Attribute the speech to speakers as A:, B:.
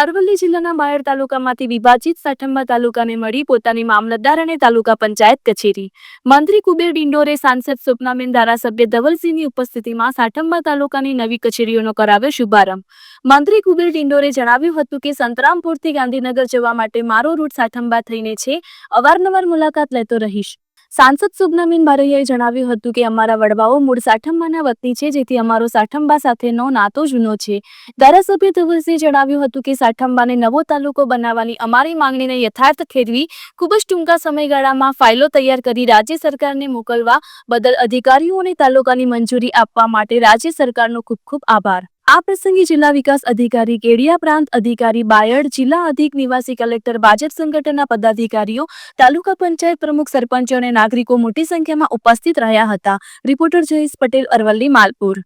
A: અરવલ્લી જિલ્લાના બાયડ તાલુકામાંથી વિભાજિત સાઠંબા તાલુકાને મળી પોતાની મામલતદાર અને તાલુકા પંચાયત કચેરી. મંત્રી કુબેર ડિંડોરે સાંસદ સ્વપ્નાબેન ધારાસભ્ય ધવલસિંહની ઉપસ્થિતિમાં સાઠંબા તાલુકાની નવી કચેરીઓનો કરાવ્યો શુભારંભ. મંત્રી કુબેર ડિંડોરે જણાવ્યું હતું કે, સંતરામપુરથી ગાંધીનગર જવા માટે મારો રૂટ સાઠંબા થઈને છે. અવારનવાર મુલાકાત લેતો રહીશ. સાંસદ સુજ્ઞાબેન બારૈયાએ જણાવ્યું હતું કે અમારા વડવાઓ મૂળ સાઠંબાના વતની છે, જેથી અમારો સાઠંબા સાથેનો નાતો જૂનો છે. ધારાસભ્ય ધવલસિંહ જણાવ્યું હતું કે સાઠંબાને નવો તાલુકો બનાવવાની અમારી માંગણીને યથાર્થ ખેરવી ખૂબ જ ટૂંકા સમયગાળામાં ફાઇલો તૈયાર કરી રાજ્ય સરકારને મોકલવા બદલ અધિકારીઓને તાલુકાની મંજૂરી આપવા માટે રાજ્ય સરકારનો ખૂબ ખૂબ આભાર. આ પ્રસંગે જિલ્લા વિકાસ અધિકારી કેડિયા પ્રાંત અધિકારી બાયડ, જિલ્લા અધિક નિવાસી કલેક્ટર ભાજપ સંગઠનના પદાધિકારીઓ, તાલુકા પંચાયત પ્રમુખ સરપંચો અને નાગરિકો મોટી સંખ્યામાં ઉપસ્થિત રહ્યા હતા. રિપોર્ટર જયેશ પટેલ અરવલ્લી, માલપુર.